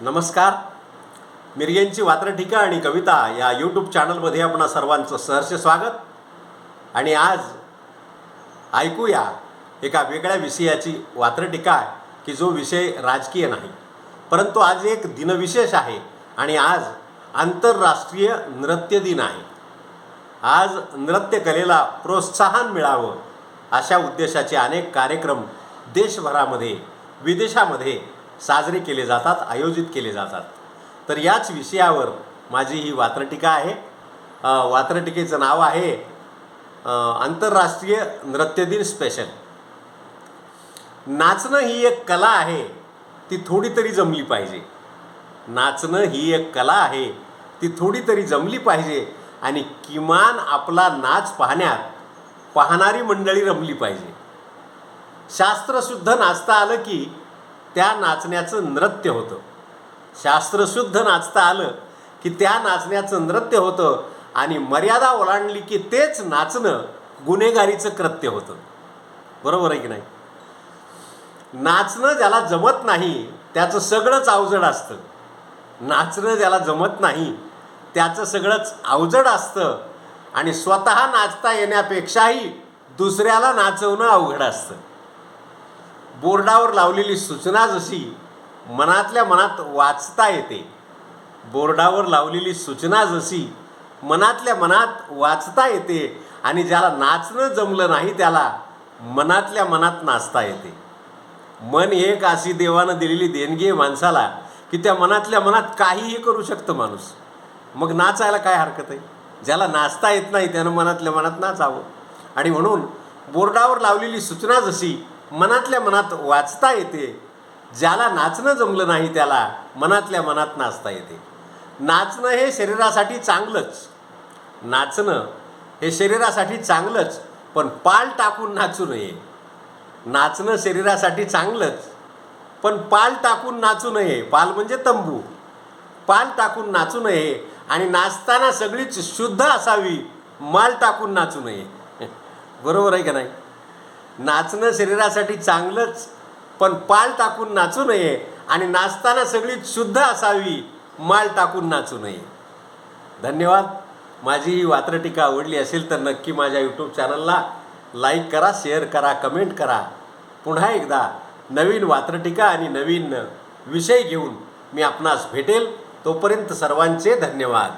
नमस्कार. मिरग्यांची वात्रटिका आणि कविता या यूट्यूब चॅनलमध्ये आपणा सर्वांचं सहर्ष स्वागत. आणि आज ऐकूया एका वेगळ्या विषयाची वात्रटिका की जो विषय राजकीय नाही परंतु आज एक दिनविशेष आहे आणि आज आंतरराष्ट्रीय नृत्य दिन आहे. आज नृत्यकलेला प्रोत्साहन मिळावं अशा उद्देशाचे अनेक कार्यक्रम देशभरामध्ये विदेशामध्ये साजरे केले जातात आयोजित केले जातात. तर याच विषयावर माझी ही वात्रटिका आहे. वात्रटिकेचं नाव आहे आंतरराष्ट्रीय नृत्य दिन स्पेशल नाचणं ही एक कला आहे ती थोडी तरी जमली पाहिजे. नाचणं ही एक कला आहे ती थोडी तरी जमली पाहिजे आणि किमान आपला नाच पाहण्यात पाहणारी मंडळी रमली पाहिजे. शास्त्रशुद्ध नाचता आलं की त्या नाचण्याचं नृत्य होतं. शास्त्रशुद्ध नाचता आलं की त्या नाचण्याचं नृत्य होतं आणि मर्यादा ओलांडली की तेच नाचणं गुन्हेगारीचं कृत्य होतं. बरोबर आहे की नाही? नाचणं ज्याला जमत नाही त्याचं सगळंच अवजड असतं. नाचणं ज्याला जमत नाही त्याचं सगळंच अवजड असतं आणि स्वतः नाचता येण्यापेक्षाही दुसऱ्याला नाचवणं अवघड असतं. बोर्डावर लावलेली सूचना जशी मनातल्या मनात वाचता येते बोर्डावर लावलेली सूचना जशी मनातल्या मनात वाचता येते आणि ज्याला नाचणं जमलं नाही त्याला मनातल्या मनात नाचता येते. मन एक अशी देवानं दिलेली देणगी आहे माणसाला की त्या मनातल्या मनात काहीही करू शकतं माणूस. मग नाचायला काय हरकत आहे? ज्याला नाचता येत नाही त्यानं मनातल्या मनात नाचावं. आणि म्हणून बोर्डावर लावलेली सूचना जशी मनातल्या मनात वाचता येते. ज्याला नाचणं जमलं नाही त्याला मनातल्या मनात नाचता येते. नाचणं हे शरीरासाठी चांगलंच. नाचणं हे शरीरासाठी चांगलंच पण पाल टाकून नाचू नये. नाचणं शरीरासाठी चांगलंच पण पाल टाकून नाचू नये. पाल म्हणजे तंबू. पाल टाकून नाचू नये आणि नाचताना सगळीच शुद्ध असावी माल टाकून नाचू नये. बरोबर आहे का नाही? नाचणं शरीरासाठी चांगलंच पण पाल टाकून नाचू नये आणि नाचताना सगळी शुद्ध असावी माल टाकून नाचू नये. धन्यवाद. माझी ही वात्रटीका आवडली असेल तर नक्की माझ्या यूट्यूब चॅनलला लाईक करा शेअर करा कमेंट करा. पुन्हा एकदा नवीन वात्रटीका आणि नवीन विषय घेऊन मी आपणास भेटेल. तोपर्यंत सर्वांचे धन्यवाद.